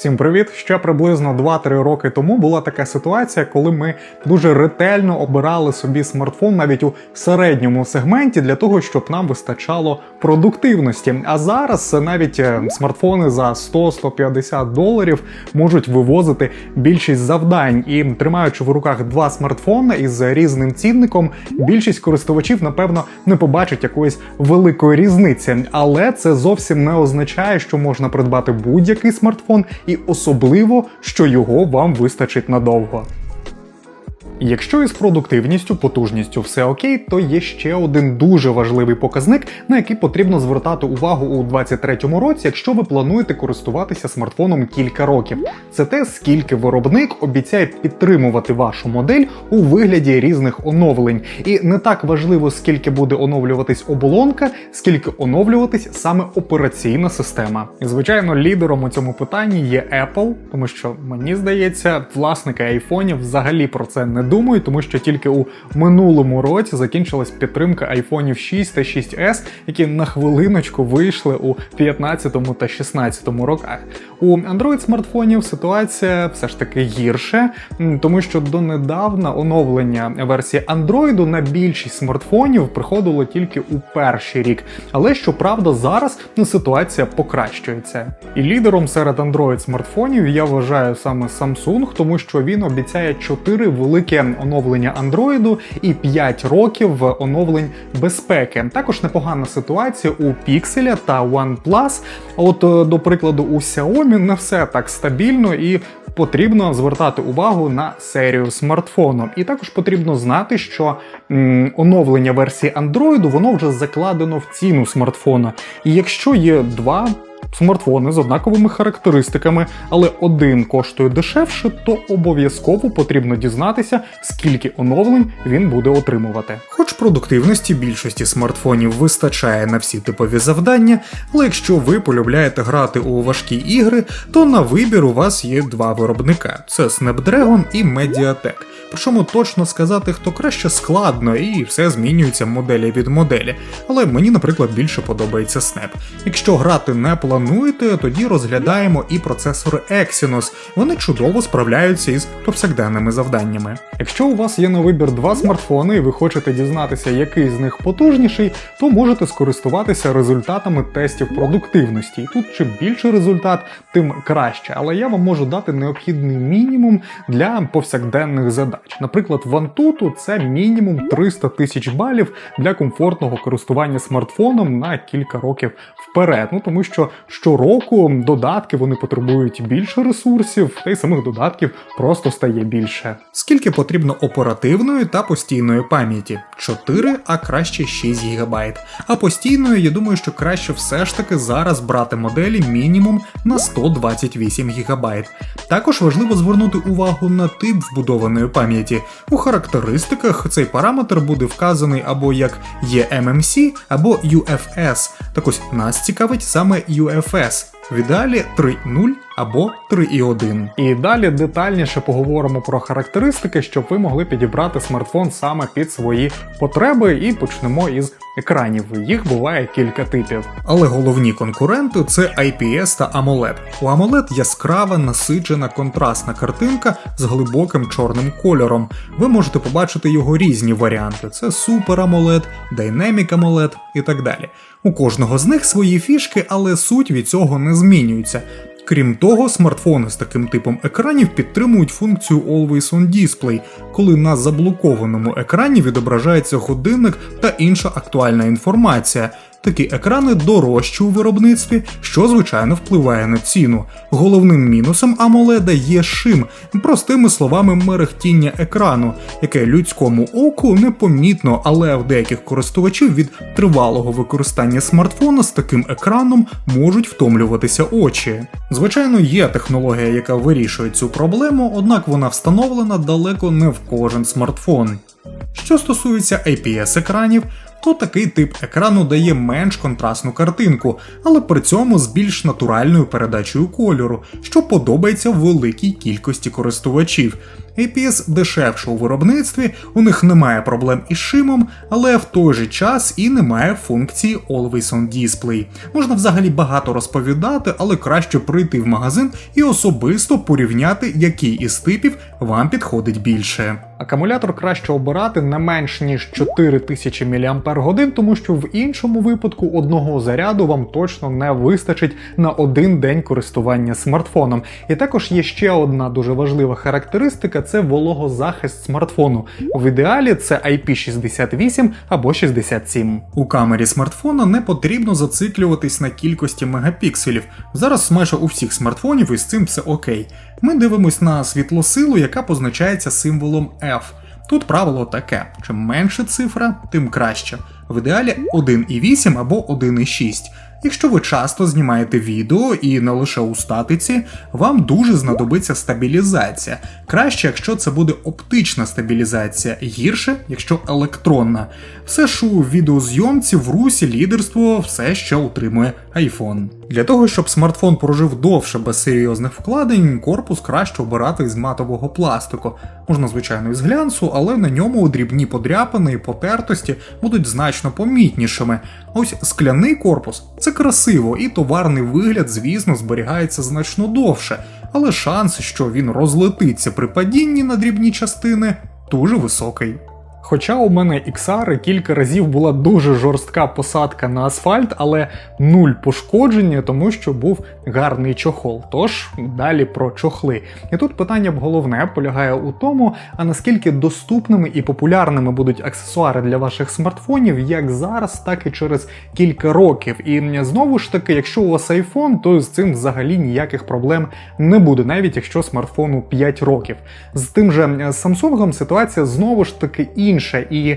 Всім привіт! Ще приблизно 2-3 роки тому була така ситуація, коли ми дуже ретельно обирали собі смартфон навіть у середньому сегменті для того, щоб нам вистачало продуктивності. А зараз навіть е, смартфони за 100-150 доларів можуть вивозити більшість завдань. І тримаючи в руках два смартфони із різним цінником, більшість користувачів, напевно, не побачить якоїсь великої різниці. Але це зовсім не означає, що можна придбати будь-який смартфон, і особливо, що його вам вистачить надовго. Якщо із продуктивністю, потужністю все окей, то є ще один дуже важливий показник, на який потрібно звертати увагу у 2023 році, якщо ви плануєте користуватися смартфоном кілька років. Це те, скільки виробник обіцяє підтримувати вашу модель у вигляді різних оновлень. І не так важливо, скільки буде оновлюватись оболонка, скільки оновлюватись саме операційна система. І звичайно, лідером у цьому питанні є Apple, тому що мені здається, власники айфонів взагалі про це не думаю, тому що тільки у минулому році закінчилась підтримка айфонів 6 та 6S, які на хвилиночку вийшли у 15 та 16 роках. У Android смартфонів ситуація все ж таки гірше, тому що донедавна оновлення версії Android на більшість смартфонів приходило тільки у перший рік. Але щоправда, зараз ну, ситуація покращується. І лідером серед Android смартфонів я вважаю саме Samsung, тому що він обіцяє 4 великі оновлення Android і 5 років оновлень безпеки. Також непогана ситуація у Pixel та OnePlus. От, е, до прикладу, у Xiaomi не все так стабільно і потрібно звертати увагу на серію смартфону. І також потрібно знати, що м, оновлення версії Android воно вже закладено в ціну смартфона. І якщо є два смартфони з однаковими характеристиками, але один коштує дешевше, то обов'язково потрібно дізнатися, скільки оновлень він буде отримувати. Хоч продуктивності більшості смартфонів вистачає на всі типові завдання, але якщо ви полюбляєте грати у важкі ігри, то на вибір у вас є два виробника: це Snapdragon і Mediatek. Причому точно сказати, хто краще складно, і все змінюється моделі від моделі. Але мені, наприклад, більше подобається Snap. Якщо грати не плануєте, тоді розглядаємо і процесори Exynos. Вони чудово справляються із повсякденними завданнями. Якщо у вас є на вибір два смартфони, і ви хочете дізнатися, який з них потужніший, то можете скористуватися результатами тестів продуктивності. Тут чим більше результат, тим краще. Але я вам можу дати необхідний мінімум для повсякденних задач. Наприклад, в Antutu це мінімум 300 тисяч балів для комфортного користування смартфоном на кілька років вперед. Ну тому що щороку додатки вони потребують більше ресурсів, та й самих додатків просто стає більше. Скільки потрібно оперативної та постійної пам'яті? 4, а краще 6 ГБ. А постійної, я думаю, що краще все ж таки зараз брати моделі мінімум на 128 ГБ. Також важливо звернути увагу на тип вбудованої пам'яті. У характеристиках цей параметр буде вказаний або як eMMC, або UFS. Так ось нас цікавить саме UFS. В ідеалі 3.0 або 3.1. І далі детальніше поговоримо про характеристики, щоб ви могли підібрати смартфон саме під свої потреби, і почнемо із екранів. Їх буває кілька типів. Але головні конкуренти це IPS та AMOLED. У AMOLED яскрава, насичена, контрастна картинка з глибоким чорним кольором. Ви можете побачити його різні варіанти: це Super AMOLED, Dynamic AMOLED і так далі. У кожного з них свої фішки, але суть від цього не змінюється. Крім того, смартфони з таким типом екранів підтримують функцію Always On Display, коли на заблокованому екрані відображається годинник та інша актуальна інформація. Такі екрани дорожчі у виробництві, що звичайно впливає на ціну. Головним мінусом AMOLED є шим, простими словами, мерехтіння екрану, яке людському оку непомітно, але в деяких користувачів від тривалого використання смартфона з таким екраном можуть втомлюватися очі. Звичайно, є технологія, яка вирішує цю проблему, однак вона встановлена далеко не в кожен смартфон. Що стосується IPS-екранів, то такий тип екрану дає менш контрастну картинку, але при цьому з більш натуральною передачею кольору, що подобається великій кількості користувачів. APS дешевше у виробництві, у них немає проблем із шимом, але в той же час і немає функції Always on Display. Можна взагалі багато розповідати, але краще прийти в магазин і особисто порівняти, який із типів вам підходить більше. Акумулятор краще обирати не менш ніж 4000 мАч, тому що в іншому випадку одного заряду вам точно не вистачить на один день користування смартфоном. І також є ще одна дуже важлива характеристика це вологозахист смартфону. В ідеалі це IP68 або 67. У камері смартфона не потрібно зациклюватись на кількості мегапікселів. Зараз майже у всіх смартфонів із цим все окей. Ми дивимось на світлосилу, яка позначається символом F. Тут правило таке: чим менше цифра, тим краще. В ідеалі 1,8 або 1,6. Якщо ви часто знімаєте відео і не лише у статиці, вам дуже знадобиться стабілізація. Краще, якщо це буде оптична стабілізація, гірше, якщо електронна. Все ж у відеозйомці в русі лідерство все ще утримує iPhone. Для того, щоб смартфон прожив довше без серйозних вкладень, корпус краще обирати з матового пластику. Можна, звичайно, із глянцу, але на ньому дрібні подряпини і потертості будуть значно помітнішими. Ось скляний корпус це красиво, і товарний вигляд, звісно, зберігається значно довше, але шанс, що він розлетиться при падінні на дрібні частини, дуже високий. Хоча у мене XR кілька разів була дуже жорстка посадка на асфальт, але нуль пошкодження, тому що був гарний чохол. Тож далі про чохли. І тут питання б головне полягає у тому, а наскільки доступними і популярними будуть аксесуари для ваших смартфонів як зараз, так і через кілька років. І знову ж таки, якщо у вас iPhone, то з цим взагалі ніяких проблем не буде, навіть якщо смартфону 5 років. З тим же Samsung ситуація знову ж таки інша. І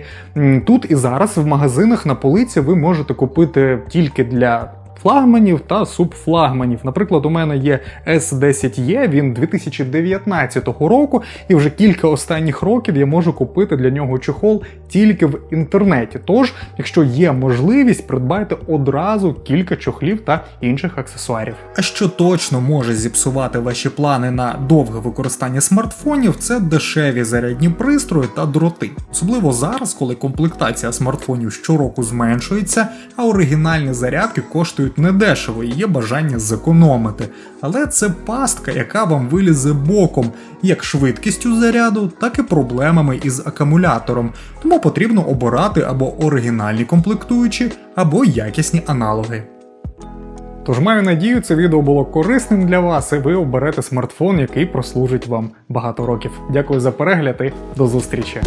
тут і зараз в магазинах на полиці ви можете купити тільки для. Флагманів та субфлагманів. Наприклад, у мене є S10E, він 2019 року, і вже кілька останніх років я можу купити для нього чохол тільки в інтернеті. Тож, якщо є можливість, придбайте одразу кілька чохлів та інших аксесуарів. А що точно може зіпсувати ваші плани на довге використання смартфонів, це дешеві зарядні пристрої та дроти. Особливо зараз, коли комплектація смартфонів щороку зменшується, а оригінальні зарядки коштують недешево і є бажання зекономити. Але це пастка, яка вам вилізе боком, як швидкістю заряду, так і проблемами із акумулятором. Тому потрібно обирати або оригінальні комплектуючі, або якісні аналоги. Тож маю надію, це відео було корисним для вас, і ви оберете смартфон, який прослужить вам багато років. Дякую за перегляд і до зустрічі!